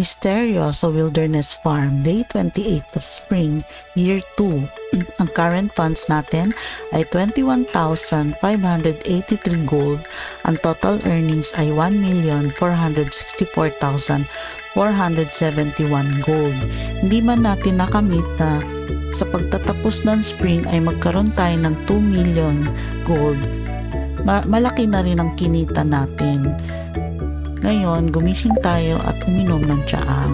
Mysterioso Wilderness Farm, Day 28 of Spring, Year 2. Ang current funds natin ay 21,583 gold. Ang total earnings ay 1,464,471 gold. Hindi man natin nakamit na sa pagtatapos ng spring ay magkaroon tayo ng 2 million gold. Ma- malaki na rin ang kinita natin. Ngayon, gumising tayo at uminom ng tsaa.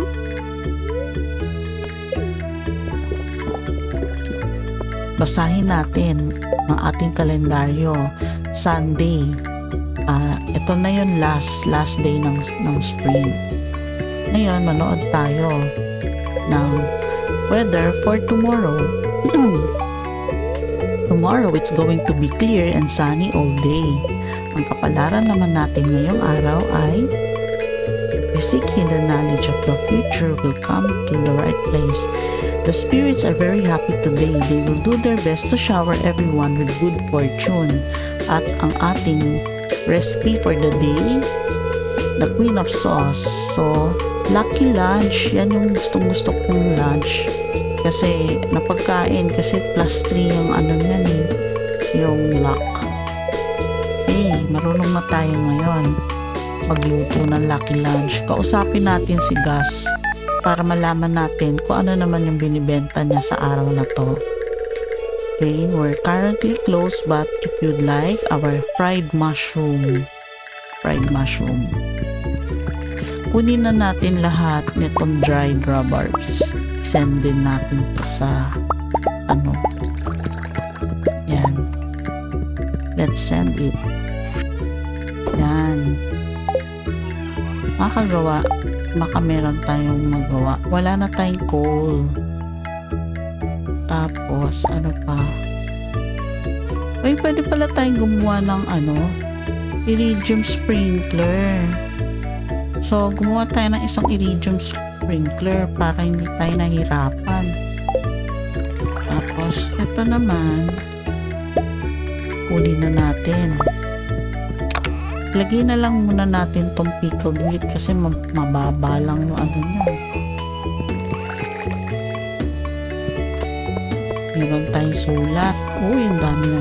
Basahin natin ang ating kalendaryo. Sunday. Ah, ito na yung last last day ng ng spring. Ngayon, manood tayo ng weather for tomorrow. tomorrow, it's going to be clear and sunny all day. Ang kapalaran naman natin ngayong araw ay You hidden knowledge of the future will come to the right place. The spirits are very happy today. They will do their best to shower everyone with good fortune. At ang ating recipe for the day, the Queen of Sauce. So, lucky lunch. Yan yung gustong-gusto kong lunch. Kasi napagkain, kasi plus 3 yung ano yan eh, yung luck. Marunong na tayo ngayon magluto ng lucky lunch. Kausapin natin si Gus para malaman natin kung ano naman yung binibenta niya sa araw na to. Okay, we're currently closed but if you'd like our fried mushroom, fried mushroom. Kunin na natin lahat nitong dried rhubards. Send din natin to sa ano. Yan. Let's send it. Makagawa baka meron tayong magawa. Wala na tayong coal tapos ano pa? Ay pwede pala tayong gumawa ng ano? Iridium sprinkler. So gumawa tayo ng isang iridium sprinkler para hindi tayo nahirapan. Tapos ito naman. Kunin na natin Lagay na lang muna natin tong pickled wheat kasi mababa lang yung ano niya. Meron tayong sulat. Uy, ang dami na.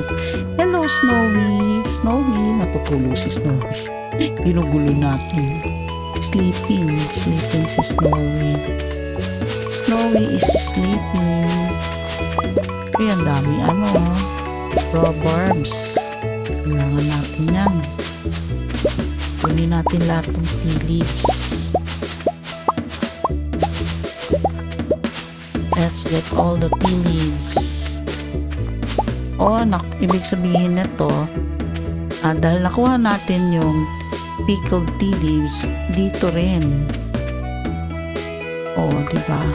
Hello, Snowy. Snowy. Natutulog si Snowy. Ginugulo natin. Sleeping. Sleeping si Snowy. Snowy is sleeping. Uy, ang dami ano. Proverbs. Kailangan natin yan. Kunin natin lahat ng tea leaves. Let's get all the tea leaves. Oh, nak ibig sabihin nito, ah, dahil nakuha natin yung pickled tea leaves, dito rin. Oh, di ba?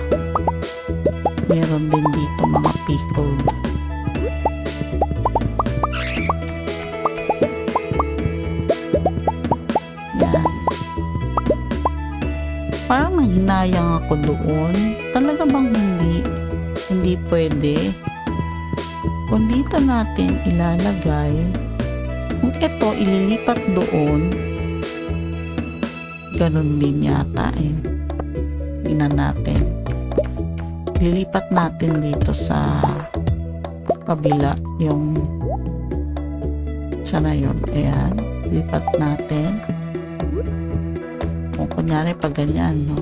Meron din dito mga pickled. Nanghinayang ako doon. Talaga bang hindi? Hindi pwede. Kung dito natin ilalagay, kung ito ililipat doon, ganun din yata eh. Tingnan natin. Lilipat natin dito sa kabila yung sana yun. Ayan. Lipat natin. Kung kunyari pag ganyan, no?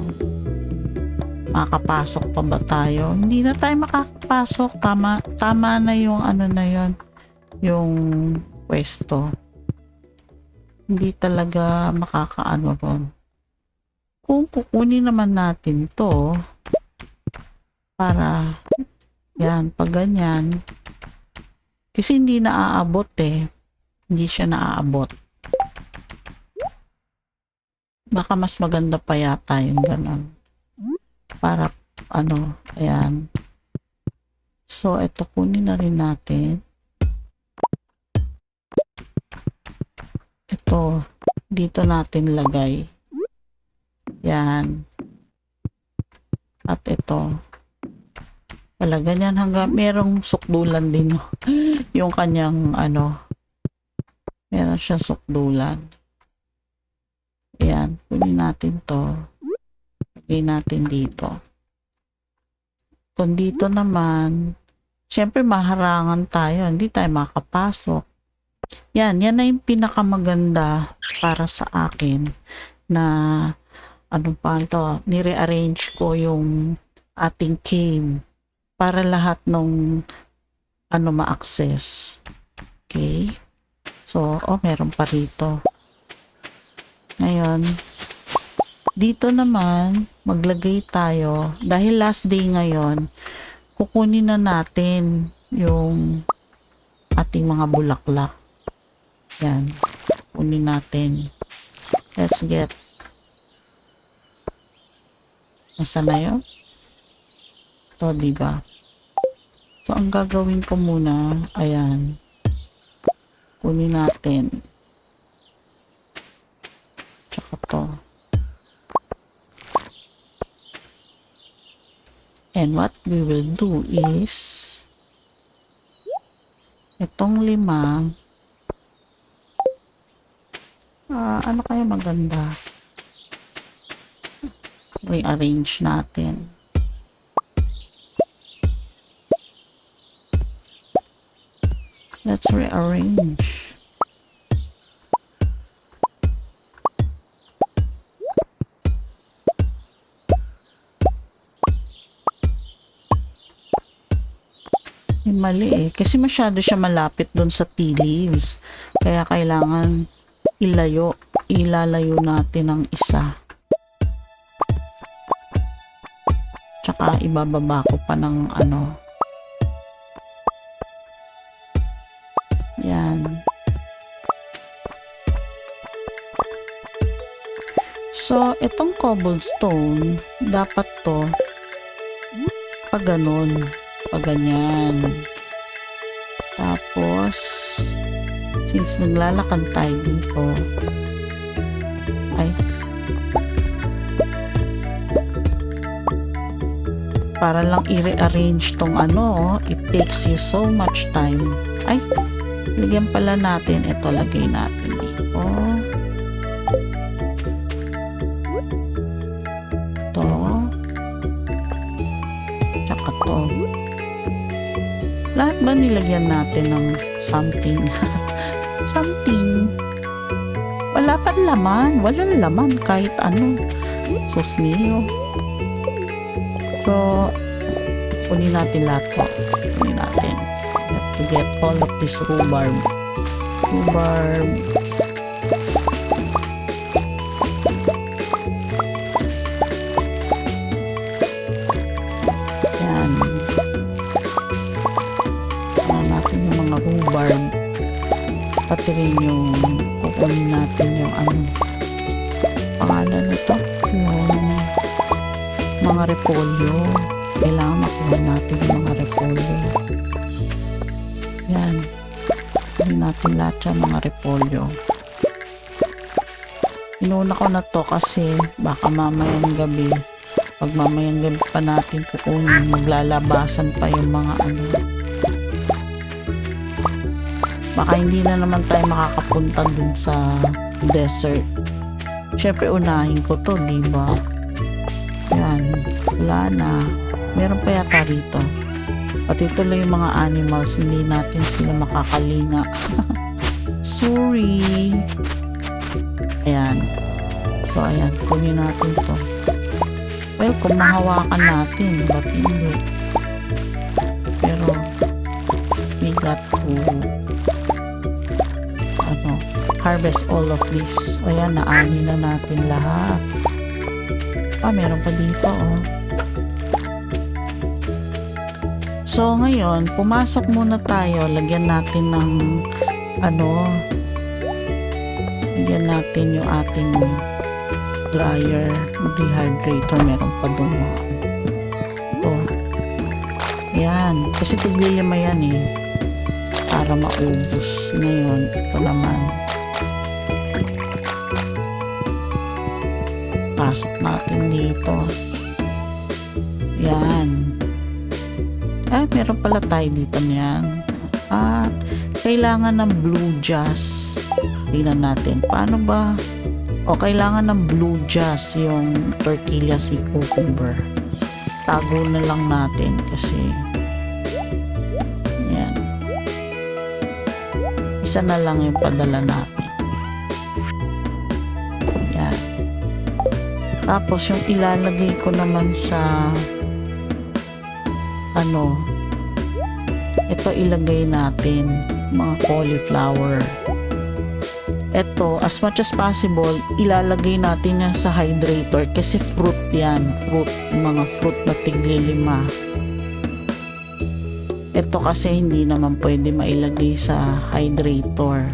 Makakapasok pa ba tayo? Hindi na tayo makakapasok. Tama, tama na yung ano na yon yung pwesto. Hindi talaga makakaano ron. Kung kukunin naman natin to, para, yan, pag ganyan, kasi hindi naaabot eh. Hindi siya naaabot. Baka mas maganda pa yata yung ganon. Para, ano, ayan. So, ito kunin na rin natin. Ito, dito natin lagay. Yan. At ito. Wala, ganyan hanggang merong sukdulan din yung kanyang ano meron siya sukdulan. Ayan, kunin natin to. Lagay natin dito. Kung dito naman, syempre maharangan tayo. Hindi tayo makapasok. Yan, yan na yung pinakamaganda para sa akin na ano pa ito, nire-arrange ko yung ating cave para lahat nung ano ma-access. Okay? So, oh, meron pa rito. Ngayon, dito naman, maglagay tayo. Dahil last day ngayon, kukunin na natin yung ating mga bulaklak. Yan. Kunin natin. Let's get Nasa na yun? Ito, diba? So, ang gagawin ko muna, ayan. Kunin natin. Tsaka to. And what we will do is itong lima ah, ano kaya maganda? Rearrange natin. Let's rearrange. Mali eh. Kasi masyado siya malapit doon sa tea leaves. Kaya kailangan ilayo. Ilalayo natin ng isa. Tsaka ibababa ko pa ng ano. Yan. So, itong cobblestone, dapat to pag ganun, pag ganyan. Tapos, since naglalakad tayo dito, ay, para lang i-rearrange tong ano, it takes you so much time. Ay, lagyan pala natin, ito lagay natin dito. Ba nilagyan natin ng something? something. Wala pa laman. Walang laman kahit ano. Sus mio. So, kunin natin lahat to. Kunin natin. We have to get all of this rhubarb. Rhubarb. Pati rin yung kukunin natin yung ano. Pangalan nito. Yung mga repolyo. Kailangan makuha natin yung mga repolyo. Yan. Kunin natin lahat yung mga repolyo. Inuna ko na to kasi baka mamayang gabi pag mamayang gabi pa natin kukunin maglalabasan pa yung mga ano baka hindi na naman tayo makakapunta dun sa desert. Syempre unahin ko to di ba? Yan. Wala na. Meron pa yata rito. Pati tuloy yung mga animals. Hindi natin sila makakalinga sorry. Ayan. So ayan. Kunin natin to. Well kung mahawakan natin ba't hindi? Pero we got to harvest all of this ayan naani na natin lahat ah meron pa dito oh So ngayon, pumasok muna tayo. Lagyan natin ng ano, lagyan natin yung ating dryer, dehydrator. Meron pa doon. Ito. Yan. Kasi tiglilima yan eh. Para maubos. Ngayon, ito naman. Pasok natin dito. Yan. Ah, meron pala tayo dito niyan. At kailangan ng blue jazz. Tingnan natin. Paano ba? O kailangan ng blue jazz yung tortilla sea cucumber. Tago na lang natin kasi yan. Isa na lang yung padala natin. Tapos yung ilalagay ko naman sa ano ito ilagay natin mga cauliflower ito, as much as possible, ilalagay natin yan sa hydrator kasi fruit yan. Fruit, mga fruit na tigli lima. Ito kasi hindi naman pwede mailagay sa hydrator.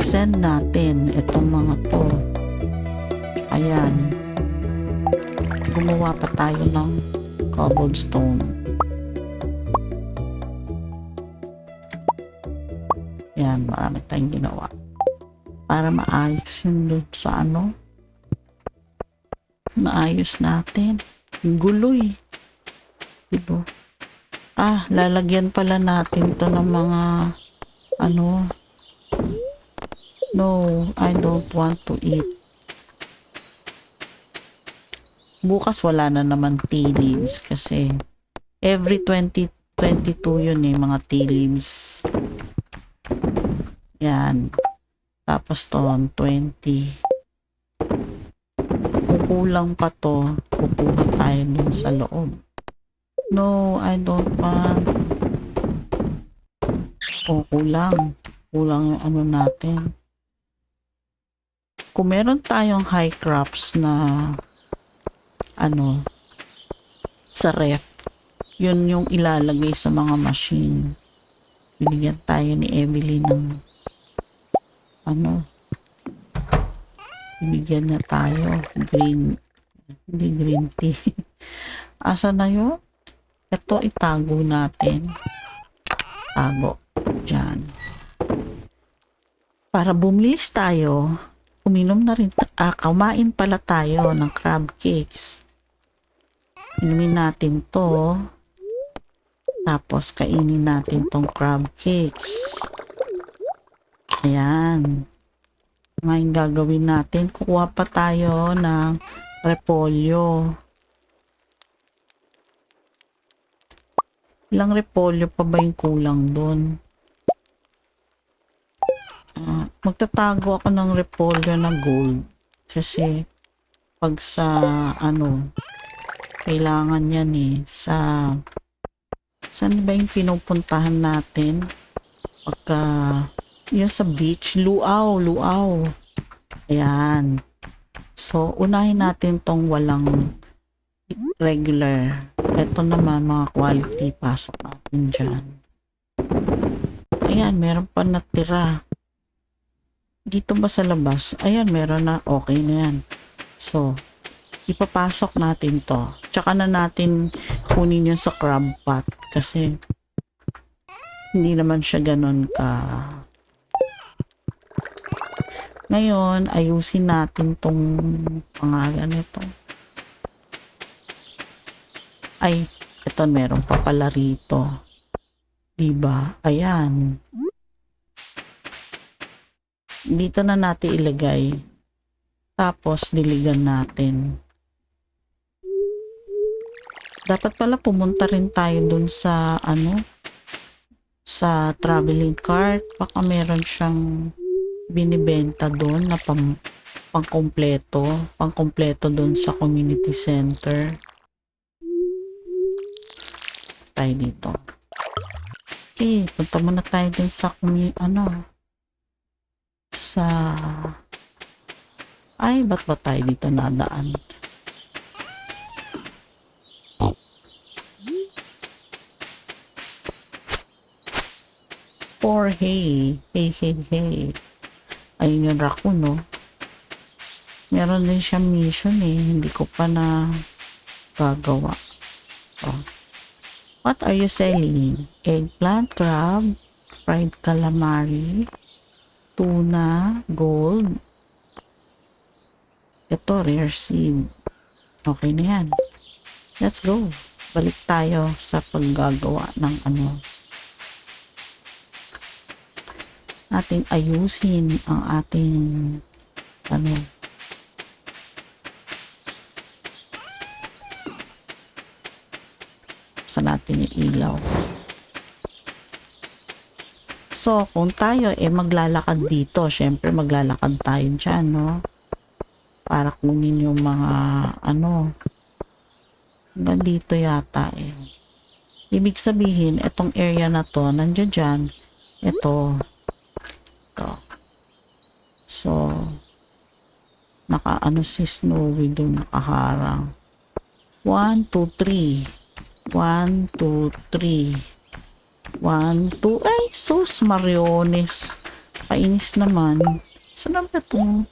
I-send natin itong mga to. Ayan. Gumawa pa tayo ng cobblestone. Yan, marami tayong ginawa. Para maayos yun doon sa ano. Maayos natin. Gulo eh. Diba? Ah, lalagyan pala natin to ng mga ano. No, I don't want to eat. Bukas wala na naman tea leaves kasi every 20, 22 yun eh, mga tea leaves. Yan. Tapos to, 20. Kukulang pa to. Kukuha tayo dun sa loob. No, I don't want. O, kulang. Kulang yung ano natin. Kung meron tayong high crops na ano sa ref, yun yung ilalagay sa mga machine. Binigyan tayo ni Emily ng ano, ibigyan na tayo green, hindi green tea. Asa na yun? Ito itago natin. Tago. Diyan. Para bumilis tayo, uminom na rin, ah, kumain pala tayo ng crab cakes. Inumin natin to. Tapos kainin natin tong crab cakes. Ayan. Ngayon gagawin natin, kukuha pa tayo ng repolyo. Ilang repolyo pa ba yung kulang doon? Ah, magtatago ako ng repolyo na gold. Kasi pag sa ano, kailangan yan eh. Sa saan ba yung pinupuntahan natin? Pagka yung sa beach, luaw, luaw. Ayan. So, unahin natin tong walang regular. Ito naman mga quality, pasok natin dyan. Ayan, meron pa natira. Dito ba sa labas? Ayan, meron na. Okay na yan. So, ipapasok natin to. Tsaka na natin kunin yung sa crab pot. Kasi, hindi naman siya ganun ka ngayon, ayusin natin tong pangalan nito. Ay, ito meron pa pala rito. Diba? Ayan. Dito na natin ilagay. Tapos, diligan natin. Dapat pala pumunta rin tayo dun sa ano sa traveling cart. Baka meron siyang binibenta doon na pang pangkompleto, pangkompleto doon sa community center. Tayo dito. Okay, punta muna tayo dun sa ano, sa, ay, ba't ba tayo dito nadaan? For hey, hey, hey, hey. Ayun yung raccoon, no? Meron din siyang mission eh. Hindi ko pa na gagawa. Oh. What are you selling? Eggplant, crab, fried calamari, tuna, gold. Ito, rare seed. Okay na yan. Let's go. Balik tayo sa paggagawa ng ano. nating ayusin ang ating ano sa natin yung ilaw. So, kung tayo eh maglalakad dito, syempre maglalakad tayo dyan, no? Para kunin yung mga ano, dito yata eh. Ibig sabihin, itong area na to, nandiyan dyan, ito, ito. So, naka ano si Snowy doon nakaharang. 1, 2, 3. 1, 2, 3. 1, 2. Ay, sus, Mariones. Kainis naman. Saan ba itong?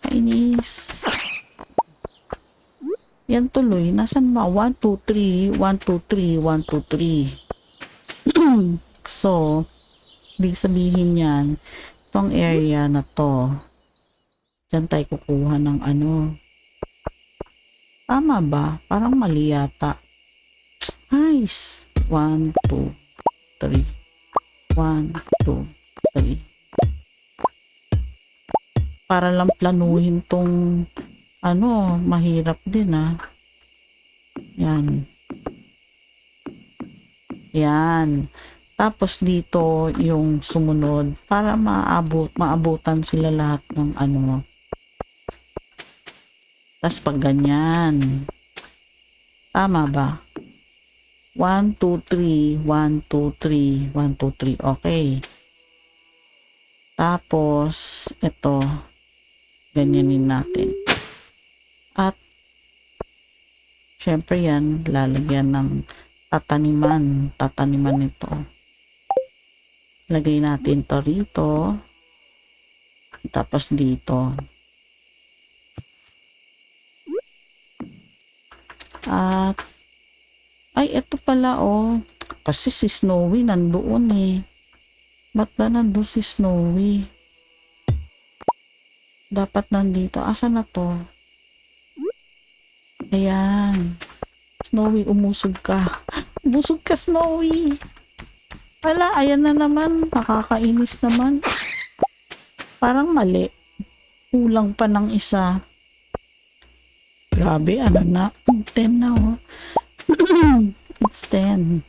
Kainis. Yan tuloy. Nasaan ba? 1, 2, 3. 1, 2, 3. 1, 2, 3. so, ibig sabihin yan, itong area na to, dyan tayo kukuha ng ano. Tama ba? Parang mali yata. Nice. 1, 2, 3. 1, 2, 3. Para lang planuhin tong ano, mahirap din ah. Yan. Yan. Tapos dito yung sumunod para maabot, maabutan sila lahat ng ano. Tapos pag ganyan. Tama ba? 1, 2, 3, 1, 2, 3, 1, 2, 3. Okay. Tapos, ito, ganyanin natin. At, syempre yan, lalagyan ng tataniman. Tataniman nito. Lagay natin to rito. Tapos dito. At, ay, ito pala, oh. Kasi si Snowy nandoon eh. Ba't ba nandoon si Snowy? Dapat nandito. Asa na to? Ayan. Snowy, umusog ka. Umusog ka, Snowy. Wala, ayan na naman. Nakakainis naman. Parang mali. Kulang pa ng isa. Grabe, ano na? 10 na, oh. It's 10.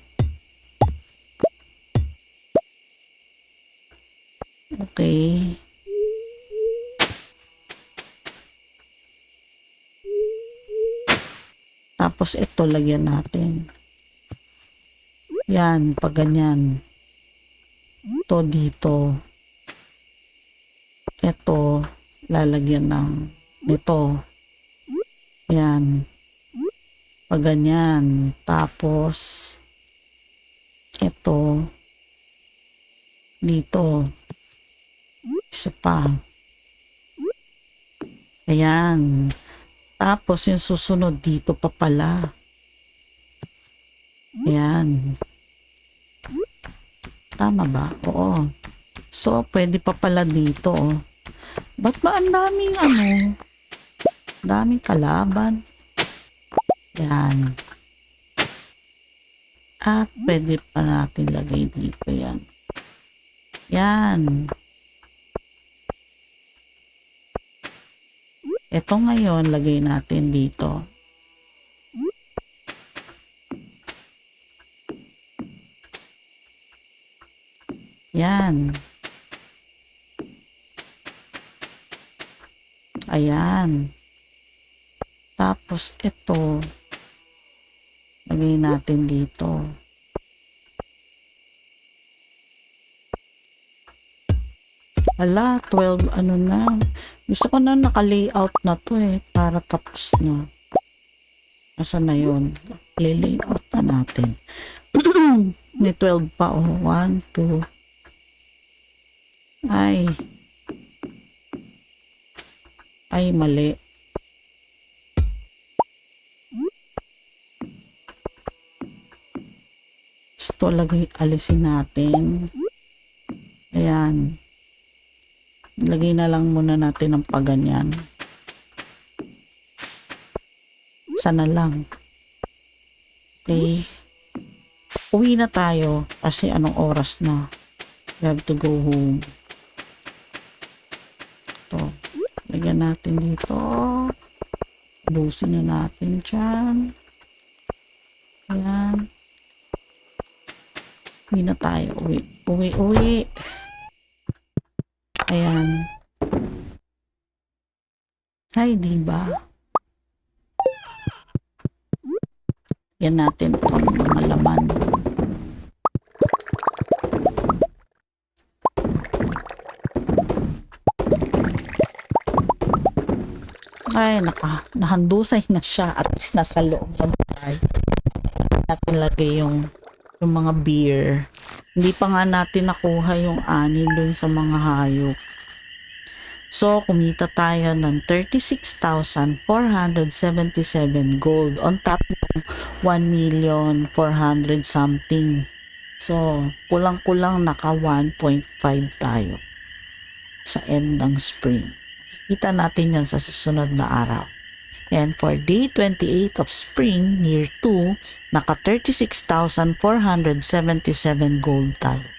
Okay. Tapos ito lagyan natin. Yan, pag ganyan. Ito dito. Ito, lalagyan ng nito. Yan. Pag ganyan. Tapos, ito, dito. Isa pa. Ayan. Tapos, yung susunod dito pa pala. Ayan. Tama ba? Oo. So, pwede pa pala dito. Oh. Ba't ba ang daming ano? Daming kalaban. Yan. At pwede pa natin lagay dito yan. Yan. Ito ngayon, lagay natin dito. Yan. Ayan. Tapos ito, lagay natin dito. Ala, 12 ano na. Gusto ko na naka-layout na to eh, para tapos na. Asa na yun? Lay-layout na natin. May 12 pa oh. 1, 2. Ay. Ay, mali. Gusto lagay, alisin natin. Ayan. Lagay na lang muna natin ng paganyan. Sana lang. Okay. Uwi na tayo kasi anong oras na. We have to go home. To. Lagyan natin dito. Ubusin na natin dyan. Ayan. Uwi na tayo. Uwi. Uwi, uwi. Ayan. Hi, diba? Yan natin itong mga laman. Ay, naka, nahandusay na siya. At least nasa loob ng bahay. Natin lagay yung, yung mga beer. Hindi pa nga natin nakuha yung ani dun sa mga hayop. So, kumita tayo ng 36,477 gold on top ng 1,400 something. So, kulang-kulang naka 1.5 tayo sa end ng spring. Kita natin yan sa susunod na araw. And for day 28 of spring, year 2, naka 36,477 gold tayo.